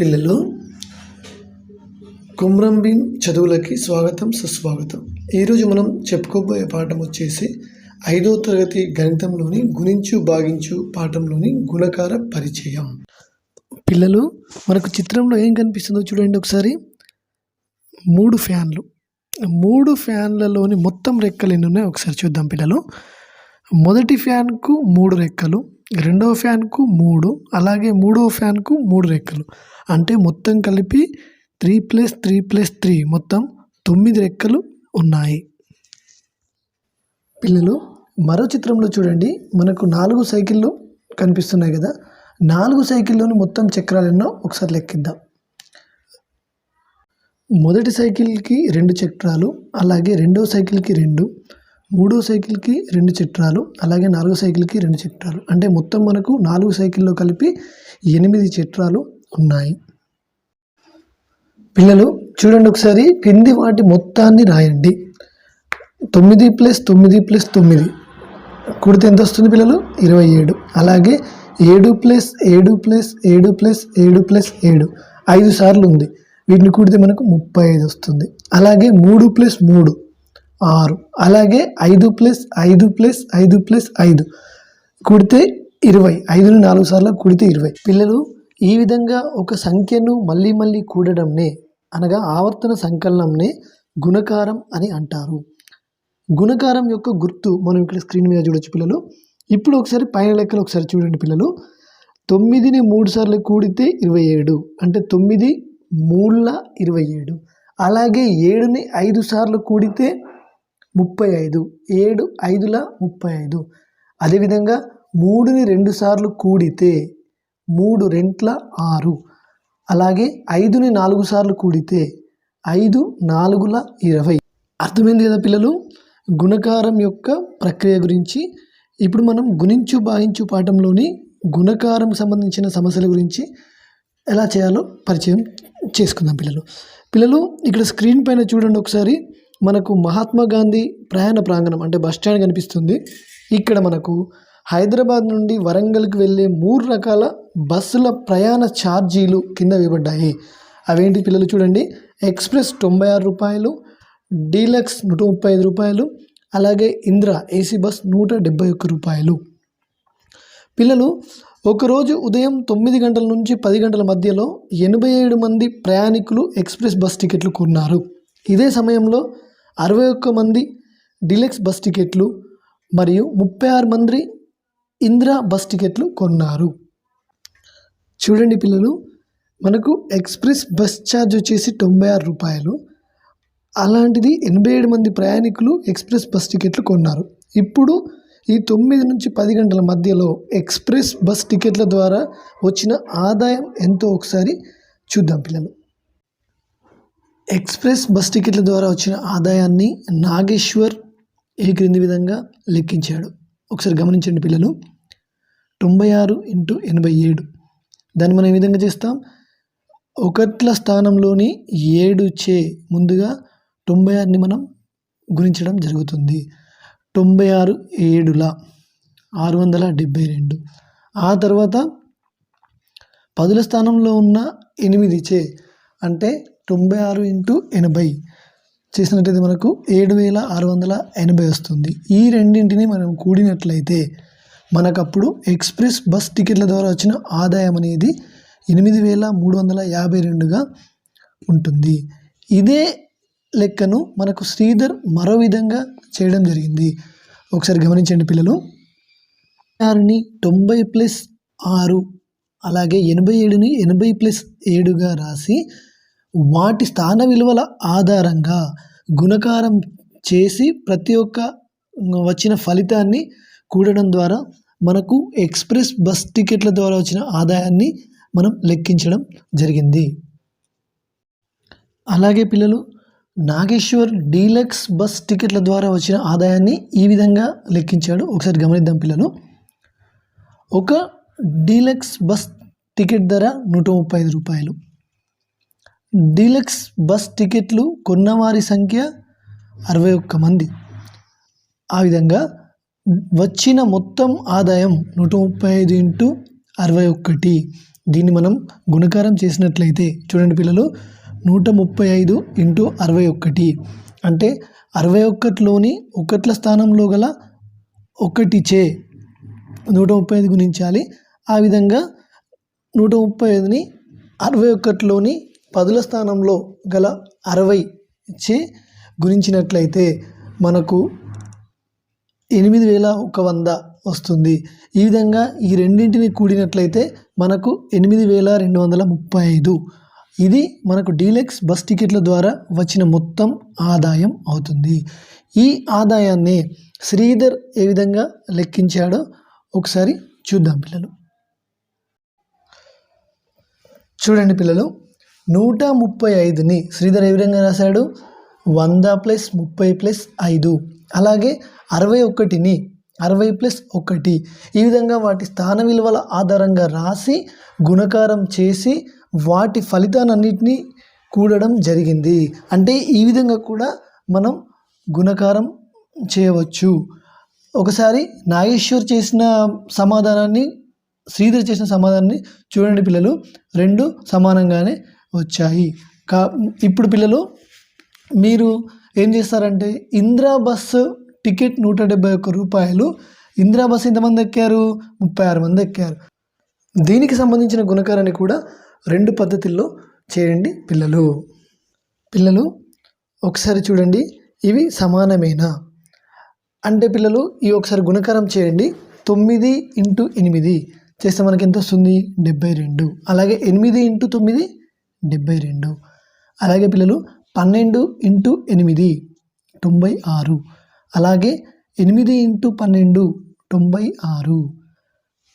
పిల్లలు. కుమ్రంభీం చదువులకి స్వాగతం సుస్వాగతం. ఈరోజు మనం చెప్పుకోబోయే పాఠం వచ్చేసి ఐదో తరగతి గణితంలోని గుణించు భాగించు పాఠంలోని గుణకార పరిచయం. పిల్లలు మనకు చిత్రంలో ఏం కనిపిస్తుందో చూడండి ఒకసారి. మూడు ఫ్యాన్లు. మూడు ఫ్యాన్లలోని మొత్తం రెక్కలు ఎన్ని ఉన్నాయో ఒకసారి చూద్దాం పిల్లలు. మొదటి ఫ్యాన్కు మూడు రెక్కలు. రెండవ ఫ్యాన్కు మూడు అలాగే మూడవ ఫ్యాన్కు మూడు రెక్కలు. అంటే మొత్తం కలిపి three plus three plus three మొత్తం తొమ్మిది రెక్కలు ఉన్నాయి. పిల్లలు మరో చిత్రంలో చూడండి. మనకు నాలుగు సైకిళ్ళు కనిపిస్తున్నాయి కదా. నాలుగు సైకిల్లోని మొత్తం చక్రాలు ఎన్నో ఒకసారి లెక్కిద్దాం. మొదటి సైకిల్కి రెండు చక్రాలు అలాగే రెండో సైకిల్కి రెండు మూడో సైకిల్కి రెండు చట్రాలు అలాగే నాలుగో సైకిల్కి రెండు చట్రాలు. అంటే మొత్తం మనకు నాలుగు సైకిల్లో కలిపి ఎనిమిది చట్రాలు ఉన్నాయి. పిల్లలు చూడండి ఒకసారి కింది వాటి మొత్తాన్ని రాయండి. తొమ్మిది ప్లస్ తొమ్మిది ప్లస్ తొమ్మిది. కుడితే ఎంత వస్తుంది పిల్లలు? ఇరవై ఏడు. అలాగే ఏడు ప్లస్ ఏడు ప్లస్ ఏడు ప్లస్ ఏడు ప్లస్ ఏడు. ఐదు సార్లు ఉంది. వీటిని కూడితే మనకు ముప్పై ఐదు వస్తుంది. అలాగే మూడు ప్లస్ మూడు. ఆరు. అలాగే ఐదు ప్లస్ ఐదు ప్లస్ ఐదు ప్లస్ ఐదు. కుడితే ఇరవై. ఐదుని నాలుగు సార్లు కుడితే ఇరవై. పిల్లలు ఈ విధంగా ఒక సంఖ్యను మళ్ళీ మళ్ళీ కూడడంనే అనగా ఆవర్తన సంకలనంనే గుణకారం అని అంటారు. గుణకారం యొక్క గుర్తు మనం ఇక్కడ స్క్రీన్ మీద చూడొచ్చు పిల్లలు. ఇప్పుడు ఒకసారి పైన లెక్కలు ఒకసారి చూడండి పిల్లలు. తొమ్మిదిని మూడు సార్లు కూడితే ఇరవై ఏడు. అంటే తొమ్మిది మూడుల ఇరవై ఏడు. అలాగే ఏడుని ఐదు సార్లు కూడితే ముప్పై ఐదు ఏడు ఐదుల ముప్పై ఐదు. అదేవిధంగా మూడుని రెండు సార్లు కూడితే మూడు రెంట్ల ఆరు. అలాగే ఐదుని నాలుగు సార్లు కూడితే ఐదు నాలుగుల ఇరవై. అర్థమైంది కదా పిల్లలు? గుణకారం యొక్క ప్రక్రియ గురించి. ఇప్పుడు మనం గుణించు భావించు పాఠంలోని గుణకారం సంబంధించిన సమస్యల గురించి ఎలా చేయాలో పరిచయం చేసుకుందాం పిల్లలు. పిల్లలు ఇక్కడ స్క్రీన్ పైన చూడండి ఒకసారి. మనకు మహాత్మా గాంధీ ప్రయాణ ప్రాంగణం అంటే బస్ స్టాండ్ కనిపిస్తుంది. ఇక్కడ మనకు హైదరాబాద్ నుండి వరంగల్కి వెళ్ళే మూడు రకాల బస్సుల ప్రయాణ ఛార్జీలు కింద ఇవ్వబడ్డాయి అవేంటి పిల్లలు చూడండి. ఎక్స్ప్రెస్ తొంభై ఆరు రూపాయలు డీలక్స్ నూట ముప్పై ఐదు రూపాయలు అలాగే ఇంద్ర ఏసీ బస్ నూట డెబ్బై ఒక్క రూపాయలు. పిల్లలు ఒకరోజు ఉదయం తొమ్మిది గంటల నుంచి పది గంటల మధ్యలో ఎనభై ఏడు మంది ప్రయాణికులు ఎక్స్ప్రెస్ బస్ టికెట్లు కొన్నారు. ఇదే సమయంలో అరవై ఒక్క మంది డిలక్స్ బస్ టికెట్లు మరియు ముప్పై ఆరు మంది ఇందిరా బస్ టికెట్లు కొన్నారు. చూడండి పిల్లలు మనకు ఎక్స్ప్రెస్ బస్ ఛార్జ్ వచ్చేసి తొంభై ఆరు రూపాయలు. అలాంటిది ఎనభై ఏడు మంది ప్రయాణికులు ఎక్స్ప్రెస్ బస్ టికెట్లు కొన్నారు. ఇప్పుడు ఈ తొమ్మిది నుంచి పది గంటల మధ్యలో ఎక్స్ప్రెస్ బస్ టికెట్ల ద్వారా వచ్చిన ఆదాయం ఎంతో ఒకసారి చూద్దాం పిల్లలు. ఎక్స్ప్రెస్ బస్ టికెట్ల ద్వారా వచ్చిన ఆదాయాన్ని నాగేశ్వర్ ఏ క్రింది విధంగా లెక్కించాడు. ఒకసారి గమనించండి పిల్లలు. తొంభై ఆరు ఇంటూ ఎనభై ఏడు. దాన్ని మనం ఏ విధంగా చేస్తాం? ఒకట్ల స్థానంలోని ఏడు చే ముందుగా తొంభై ఆరుని మనం గుణించడం జరుగుతుంది. తొంభై ఆరు ఏడుల ఆరు వందల డెబ్బై రెండు. ఆ తర్వాత పదుల స్థానంలో ఉన్న ఎనిమిది చే అంటే తొంభై ఆరు ఇంటూ ఎనభై చేసినట్టయితే మనకు ఏడు వేల ఆరు వందల ఎనభై వస్తుంది. ఈ రెండింటిని మనం కూడినట్లయితే మనకప్పుడు ఎక్స్ప్రెస్ బస్ టికెట్ల ద్వారా వచ్చిన ఆదాయం అనేది ఎనిమిది వేల మూడు వందల యాభై రెండుగా ఉంటుంది. ఇదే లెక్కను మనకు శ్రీధర్ మరో విధంగా చేయడం జరిగింది. ఒకసారి గమనించండి పిల్లలు. ఆరుని తొంభై ప్లస్ ఆరు అలాగే ఎనభై ఏడుని ఎనభై ప్లస్ ఏడుగా రాసి వాటి స్థాన విలువల ఆధారంగా గుణకారం చేసి ప్రతి ఒక్క వచ్చిన ఫలితాన్ని కూడడం ద్వారా మనకు ఎక్స్ప్రెస్ బస్ టికెట్ల ద్వారా వచ్చిన ఆదాయాన్ని మనం లెక్కించడం జరిగింది. అలాగే పిల్లలు నాగేశ్వర్ డీలక్స్ బస్ టికెట్ల ద్వారా వచ్చిన ఆదాయాన్ని ఈ విధంగా లెక్కించాడు. ఒకసారి గమనిద్దాం పిల్లలు. ఒక డీలక్స్ బస్ టికెట్ ధర నూట ముప్పై ఐదు రూపాయలు. డీలక్స్ బస్ టికెట్లు కొన్నవారి సంఖ్య అరవై ఒక్క మంది. ఆ విధంగా వచ్చిన మొత్తం ఆదాయం నూట ముప్పై ఐదు ఇంటూ అరవై ఒక్కటి. దీన్ని మనం గుణకారం చేసినట్లయితే చూడండి పిల్లలు నూట ముప్పై ఐదు ఇంటూ అరవై ఒక్కటి. అంటే అరవై ఒక్కటిలోని ఒకట్ల స్థానంలో గల ఒకటిచే నూట ముప్పై ఐదు గుణించాలి. ఆ విధంగా నూట ముప్పై ఐదుని అరవై ఒకటిలోని పదుల స్థానంలో గల అరవై చే గుణించినట్లయితే మనకు ఎనిమిది వేల ఒక వంద వస్తుంది. ఈ విధంగా ఈ రెండింటిని కూడినట్లయితే మనకు ఎనిమిది వేల రెండు వందల ముప్పై ఐదు. ఇది మనకు డీలక్స్ బస్ టికెట్ల ద్వారా వచ్చిన మొత్తం ఆదాయం అవుతుంది. ఈ ఆదాయాన్ని శ్రీధర్ ఏ విధంగా లెక్కించాడో ఒకసారి చూద్దాం పిల్లలు. చూడండి పిల్లలు నూట ముప్పై ఐదుని శ్రీధర్ ఏ విధంగా రాశాడు? వంద ప్లస్ ముప్పై ప్లస్ ఐదు. అలాగే అరవై ఒకటిని అరవై ప్లస్ ఒకటి. ఈ విధంగా వాటి స్థాన విలువల ఆధారంగా రాసి గుణకారం చేసి వాటి ఫలితాలన్నింటినీ కూడడం జరిగింది. అంటే ఈ విధంగా కూడా మనం గుణకారం చేయవచ్చు. ఒకసారి నాగేశ్వర్ చేసిన సమాధానాన్ని శ్రీధర్ చేసిన సమాధానాన్ని చూడండి పిల్లలు. రెండు సమానంగానే వచ్చాయి. కా ఇప్పుడు పిల్లలు మీరు ఏం చేస్తారంటే ఇందిరా బస్సు టికెట్ నూట డెబ్బై ఒక్క రూపాయలు. ఇందిరా బస్సు ఎంతమంది ఎక్కారు? ముప్పై ఆరు మంది ఎక్కారు. దీనికి సంబంధించిన గుణకారాన్ని కూడా రెండు పద్ధతుల్లో చేయండి పిల్లలు. పిల్లలు ఒకసారి చూడండి ఇవి సమానమేనా? అంటే పిల్లలు ఈ ఒకసారి గుణకారం చేయండి. తొమ్మిది ఇంటూ ఎనిమిది చేస్తే మనకి ఎంత వస్తుంది డెబ్బై రెండు. అలాగే ఎనిమిది ఇంటూ తొమ్మిది డెబ్బై రెండు. అలాగే పిల్లలు పన్నెండు ఇంటూ ఎనిమిది తొంభై ఆరు. అలాగే ఎనిమిది ఇంటూ పన్నెండు తొంభై ఆరు.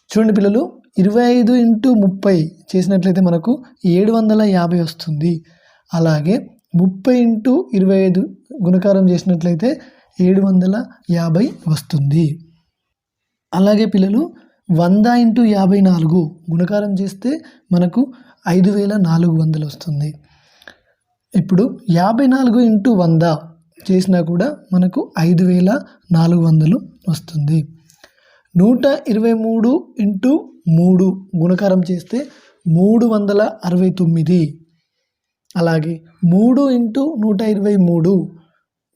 చూడండి పిల్లలు ఇరవై ఐదు ఇంటూ ముప్పై చేసినట్లయితే మనకు ఏడు వందల యాభై వస్తుంది. అలాగే ముప్పై ఇంటూ ఇరవై ఐదు గుణకారం చేసినట్లయితే ఏడు వందల యాభై వస్తుంది. అలాగే పిల్లలు వంద ఇంటూ యాభై నాలుగు గుణకారం చేస్తే మనకు ఐదు వేల నాలుగు వందలు వస్తుంది. ఇప్పుడు యాభై నాలుగు ఇంటూ వంద చేసినా కూడా మనకు ఐదు వేల నాలుగు వందలు వస్తుంది. నూట ఇరవై మూడు ఇంటూ మూడు గుణకారం చేస్తే మూడు వందల అరవై తొమ్మిది. అలాగే మూడు ఇంటూ నూట ఇరవై మూడు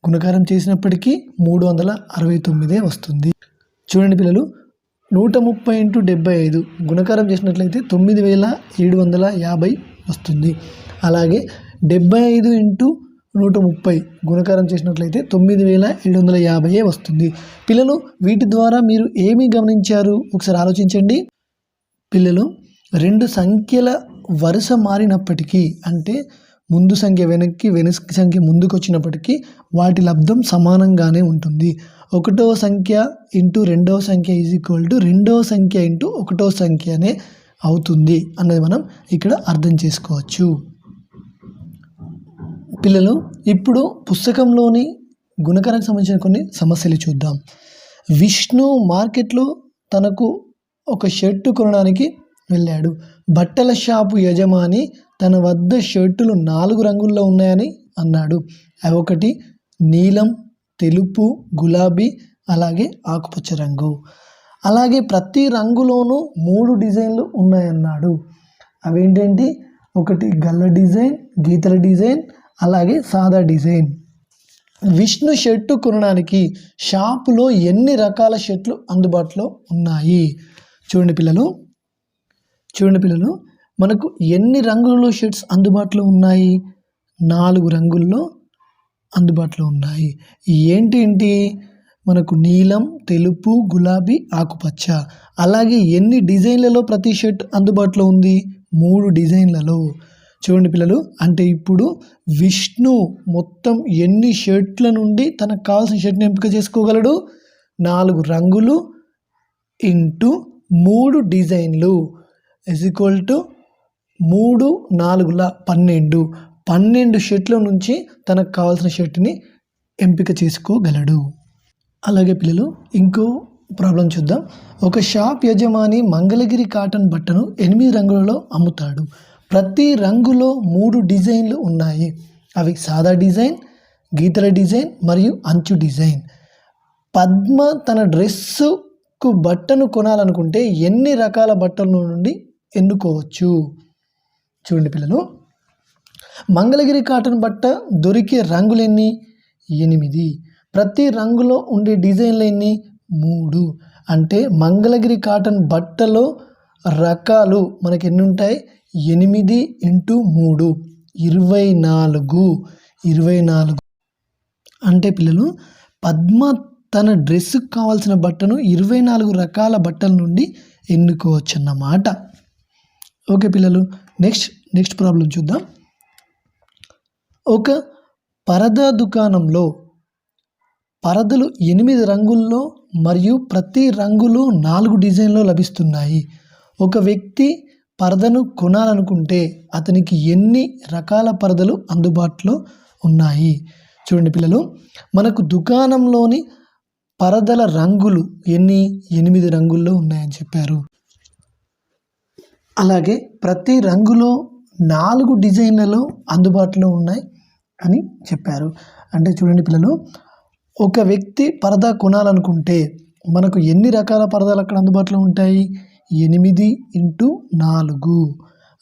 గుణకారం చేసినప్పటికీ మూడు వందల అరవై తొమ్మిదే వస్తుంది. చూడండి పిల్లలు నూట ముప్పై ఇంటూ డెబ్బై ఐదు గుణకారం చేసినట్లయితే తొమ్మిది వేల ఏడు వందల యాభై వస్తుంది. అలాగే డెబ్బై ఐదు ఇంటూ నూట ముప్పై గుణకారం చేసినట్లయితే తొమ్మిది వేల ఏడు వందల యాభై వస్తుంది. పిల్లలు వీటి ద్వారా మీరు ఏమి గమనించారు? ఒకసారి ఆలోచించండి. పిల్లలు రెండు సంఖ్యల వరుస మారినప్పటికీ అంటే ముందు సంఖ్య వెనక్కి వెనక్కి సంఖ్య ముందుకు వచ్చినప్పటికీ వాటి లబ్ధం సమానంగానే ఉంటుంది. ఒకటో సంఖ్య ఇంటూ రెండవ సంఖ్య ఈజ్ ఈక్వల్ టు రెండవ సంఖ్య ఇంటూ ఒకటో సంఖ్యనే అవుతుంది అన్నది మనం ఇక్కడ అర్థం చేసుకోవచ్చు. పిల్లలు ఇప్పుడు పుస్తకంలోని గుణకారానికి సంబంధించిన కొన్ని సమస్యలు చూద్దాం. విష్ణు మార్కెట్లో తనకు ఒక షర్టు కొనడానికి వెళ్ళాడు. బట్టల షాపు యజమాని తన వద్ద షర్టులు నాలుగు రంగుల్లో ఉన్నాయని అన్నాడు. అవి ఒకటి నీలం తెలుపు గులాబీ అలాగే ఆకుపచ్చ రంగు. అలాగే ప్రతి రంగులోనూ మూడు డిజైన్లు ఉన్నాయన్నాడు. అవేంటి ఒకటి గల్ల డిజైన్ గీతల డిజైన్ అలాగే సాదా డిజైన్. విష్ణు షర్టు కొనడానికి షాపులో ఎన్ని రకాల షర్ట్లు అందుబాటులో ఉన్నాయి? చూడండి పిల్లలు చూడండి పిల్లలు. మనకు ఎన్ని రంగులలో షర్ట్స్ అందుబాటులో ఉన్నాయి? నాలుగు రంగుల్లో అందుబాటులో ఉన్నాయి. ఏంటి ఏంటి? మనకు నీలం తెలుపు గులాబీ ఆకుపచ్చ. అలాగే ఎన్ని డిజైన్లలో ప్రతి షర్ట్ అందుబాటులో ఉంది? మూడు డిజైన్లలో. చూడండి పిల్లలు అంటే ఇప్పుడు విష్ణు మొత్తం ఎన్ని షర్ట్ల నుండి తనకు కావాల్సిన షర్ట్ని ఎంపిక చేసుకోగలడు? నాలుగు రంగులు ఇంటూ మూడు డిజైన్లు. ఇజ్ ఈక్వల్ టు మూడు నాలుగుల పన్నెండు. పన్నెండు షర్ట్ల నుంచి తనకు కావాల్సిన షర్ట్ని ఎంపిక చేసుకోగలడు. అలాగే పిల్లలు ఇంకో ప్రాబ్లం చూద్దాం. ఒక షాప్ యజమాని మంగళగిరి కాటన్ బట్టను ఎనిమిది రంగులలో అమ్ముతాడు. ప్రతి రంగులో మూడు డిజైన్లు ఉన్నాయి. అవి సాదా డిజైన్ గీతల డిజైన్ మరియు అంచు డిజైన్. పద్మ తన డ్రెస్సుకు బట్టను కొనాలనుకుంటే ఎన్ని రకాల బట్టల నుండి ఎన్నుకోవచ్చు? చూడండి పిల్లలు. మంగళగిరి కాటన్ బట్ట దొరికే రంగులెన్ని ఎనిమిది. ప్రతి రంగులో ఉండే డిజైన్లు ఎన్ని? మూడు. అంటే మంగళగిరి కాటన్ బట్టలో రకాలు మనకి ఎన్ని ఉంటాయి? ఎనిమిది ఇంటూ మూడు. ఇరవై నాలుగు. ఇరవై నాలుగు. అంటే పిల్లలు పద్మ తన డ్రెస్సుకు కావాల్సిన బట్టను ఇరవై నాలుగు రకాల బట్టల నుండి ఎన్నుకోవచ్చు అన్నమాట ఓకే పిల్లలు నెక్స్ట్ నెక్స్ట్ ప్రాబ్లం చూద్దాం. ఒక పరదా దుకాణంలో పరదలు ఎనిమిది రంగుల్లో మరియు ప్రతి రంగులో నాలుగు డిజైన్లో లభిస్తున్నాయి. ఒక వ్యక్తి పరదను కొనాలనుకుంటే అతనికి ఎన్ని రకాల పరదలు అందుబాటులో ఉన్నాయి? చూడండి పిల్లలు మనకు దుకాణంలోని పరదల రంగులు ఎన్ని? ఎనిమిది రంగుల్లో ఉన్నాయని చెప్పారు. అలాగే ప్రతి రంగులో నాలుగు డిజైన్లలో అందుబాటులో ఉన్నాయి అని చెప్పారు. అంటే చూడండి పిల్లలు ఒక వ్యక్తి పరదా కొనాలనుకుంటే మనకు ఎన్ని రకాల పరదాలు అక్కడ అందుబాటులో ఉంటాయి? ఎనిమిది ఇంటూ నాలుగు.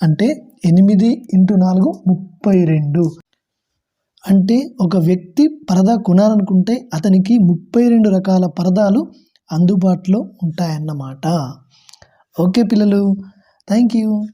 అంటే ఎనిమిది ఇంటూ నాలుగు ముప్పై రెండు. అంటే ఒక వ్యక్తి పరదా కొనాలనుకుంటే అతనికి ముప్పై రెండు రకాల పరదాలు అందుబాటులో ఉంటాయన్నమాట. ఓకే పిల్లలు Thank you.